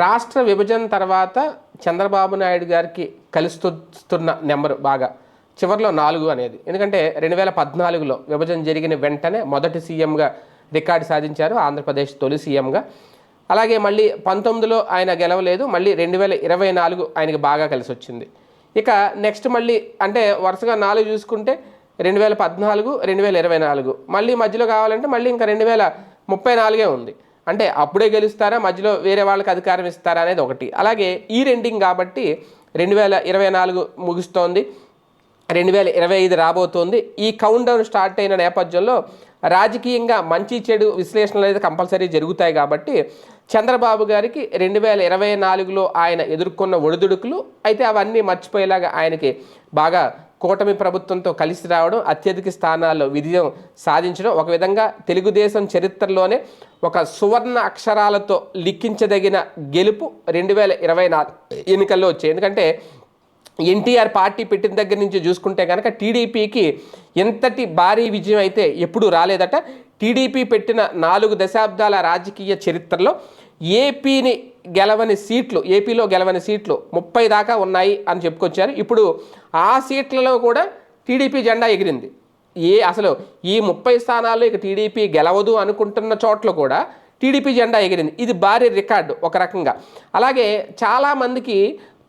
రాష్ట్ర విభజన తర్వాత చంద్రబాబు నాయుడు గారికి కలుస్తున్న నెంబరు బాగా చివరిలో నాలుగు అనేది. ఎందుకంటే రెండు వేల పద్నాలుగులో విభజన జరిగిన వెంటనే మొదటి సీఎంగా రికార్డు సాధించారు ఆంధ్రప్రదేశ్ తొలి సీఎంగా. అలాగే మళ్ళీ పంతొమ్మిదిలో ఆయన గెలవలేదు మళ్ళీ రెండు వేల ఇరవై నాలుగు ఆయనకి బాగా కలిసి వచ్చింది ఇక నెక్స్ట్ మళ్ళీ అంటే వరుసగా నాలుగు చూసుకుంటే రెండు వేల పద్నాలుగు రెండు వేల ఇరవై నాలుగు. మళ్ళీ మధ్యలో కావాలంటే మళ్ళీ ఇంకా రెండు వేల ముప్పై నాలుగే ఉంది. అంటే అప్పుడే గెలుస్తారా మధ్యలో వేరే వాళ్ళకి అధికారం ఇస్తారా అనేది ఒకటి. అలాగే ఈ రెండింగ్ కాబట్టి రెండు వేల ఇరవై నాలుగు ముగుస్తోంది రెండు వేల ఇరవై ఐదు రాబోతోంది. ఈ కౌంట్ డౌన్ స్టార్ట్ అయిన నేపథ్యంలో రాజకీయంగా మంచి చెడు విశ్లేషణలు అయితే కంపల్సరీ జరుగుతాయి కాబట్టి చంద్రబాబు గారికి రెండు వేల ఇరవై నాలుగులో ఆయన ఎదుర్కొన్న ఒడిదుడుకులు అయితే అవన్నీ మర్చిపోయేలాగా ఆయనకి బాగా కూటమి ప్రభుత్వంతో కలిసి రావడం అత్యధిక స్థానాల్లో విజయం సాధించడం ఒక విధంగా తెలుగుదేశం చరిత్రలోనే ఒక సువర్ణ అక్షరాలతో లిఖించదగిన గెలుపు రెండు వేల ఇరవై నాలుగు ఎన్నికల్లో వచ్చాయి. ఎందుకంటే ఎన్టీఆర్ పార్టీ పెట్టిన దగ్గర నుంచి చూసుకుంటే కనుక టీడీపీకి ఎంతటి భారీ విజయం అయితే ఎప్పుడూ రాలేదట. టీడీపీ పెట్టిన నాలుగు దశాబ్దాల రాజకీయ చరిత్రలో ఏపీని గెలవని సీట్లు ఏపీలో గెలవని సీట్లు ముప్పై దాకా ఉన్నాయి అని చెప్పుకొచ్చారు. ఇప్పుడు ఆ సీట్లలో కూడా టీడీపీ జెండా ఎగిరింది. ఏ అసలు ఈ ముప్పై స్థానాల్లో ఇక టీడీపీ గెలవదు అనుకుంటున్న చోట్ల కూడా టీడీపీ జెండా ఎగిరింది. ఇది భారీ రికార్డు ఒక రకంగా. అలాగే చాలామందికి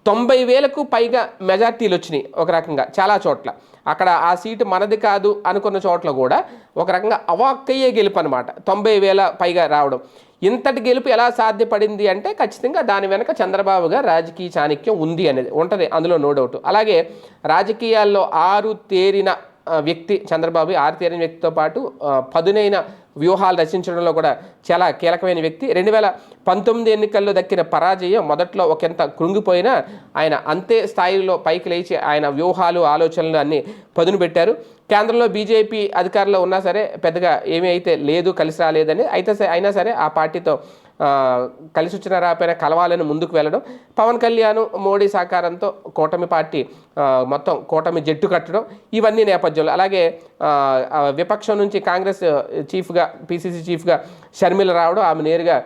తొంభై వేలకు పైగా మెజార్టీలు వచ్చినాయి ఒక రకంగా చాలా చోట్ల. అక్కడ ఆ సీటు మనది కాదు అనుకున్న చోట్ల కూడా ఒక రకంగా అవాక్కయ్యే గెలుపు అనమాట తొంభై వేల పైగా రావడం. ఇంతటి గెలుపు ఎలా సాధ్యపడింది అంటే ఖచ్చితంగా దాని వెనక చంద్రబాబు గారు రాజకీయ చాణక్యం ఉంది అనేది ఉంటుంది అందులో నో డౌట్. అలాగే రాజకీయాల్లో ఆరు తేరిన వ్యక్తి చంద్రబాబు ఆరు తేరిన వ్యక్తితో పాటు పదునైన వ్యూహాలు రచించడంలో కూడా చాలా కీలకమైన వ్యక్తి. రెండు వేల పంతొమ్మిది ఎన్నికల్లో దక్కిన పరాజయం మొదట్లో ఒకంత కృంగిపోయినా ఆయన అంతే స్థాయిలో పైకి లేచి ఆయన వ్యూహాలు ఆలోచనలు అన్ని పదును పెట్టారు. కేంద్రంలో బీజేపీ అధికారంలో ఉన్నా సరే పెద్దగా ఏమీ అయితే లేదు కలిసి రాలేదని అయితే సరే- అయినా సరే ఆ పార్టీతో కలిసి వచ్చిన రాపోయినా కలవాలని ముందుకు వెళ్ళడం. పవన్ కళ్యాణ్ మోడీ సహకారంతో కూటమి పార్టీ మొత్తం కూటమి జట్టు కట్టడం ఇవన్నీ నేపథ్యంలో. అలాగే విపక్షం నుంచి కాంగ్రెస్ చీఫ్గా పీసీసీ చీఫ్గా షర్మిల రావడం ఆమె నేరుగా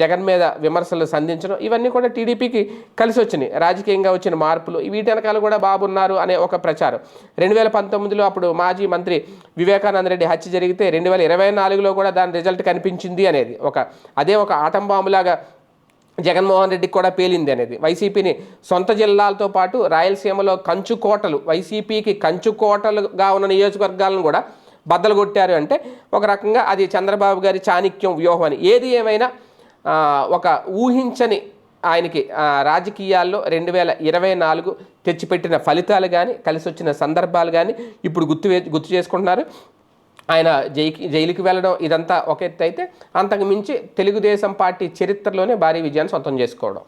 జగన్ మీద విమర్శలు సంధించడం ఇవన్నీ కూడా టీడీపీకి కలిసి వచ్చినాయి. రాజకీయంగా వచ్చిన మార్పులు వీటి వెనకాల కూడా బాబున్నారు అనే ఒక ప్రచారం. రెండు వేల పంతొమ్మిదిలో అప్పుడు మాజీ మంత్రి వివేకానంద రెడ్డి హత్య జరిగితే రెండు వేల ఇరవై నాలుగులో కూడా దాని రిజల్ట్ కనిపించింది అనేది ఒక అదే ఒక ఆటం బాంబులాగా జగన్మోహన్ రెడ్డికి కూడా పేలింది అనేది. వైసీపీని సొంత జిల్లాలతో పాటు రాయలసీమలో కంచుకోటలు వైసీపీకి కంచుకోటలుగా ఉన్న నియోజకవర్గాలను కూడా బద్దలు కొట్టారు అంటే ఒక రకంగా అది చంద్రబాబు గారి చాణిక్యం వ్యూహం అని. ఏది ఏమైనా ఒక ఊహించని ఆయనకి రాజకీయాల్లో రెండు వేల ఇరవై నాలుగు తెచ్చిపెట్టిన ఫలితాలు కానీ కలిసి వచ్చిన సందర్భాలు కానీ ఇప్పుడు గుర్తు వే- గుర్తు చేసుకుంటున్నారు. ఆయన జైకి జైలుకి వెళ్ళడం ఇదంతా ఒక ఎత్తు అయితే అంతకు మించి తెలుగుదేశం పార్టీ చరిత్రలోనే భారీ విజయాన్ని సొంతం చేసుకోవడం.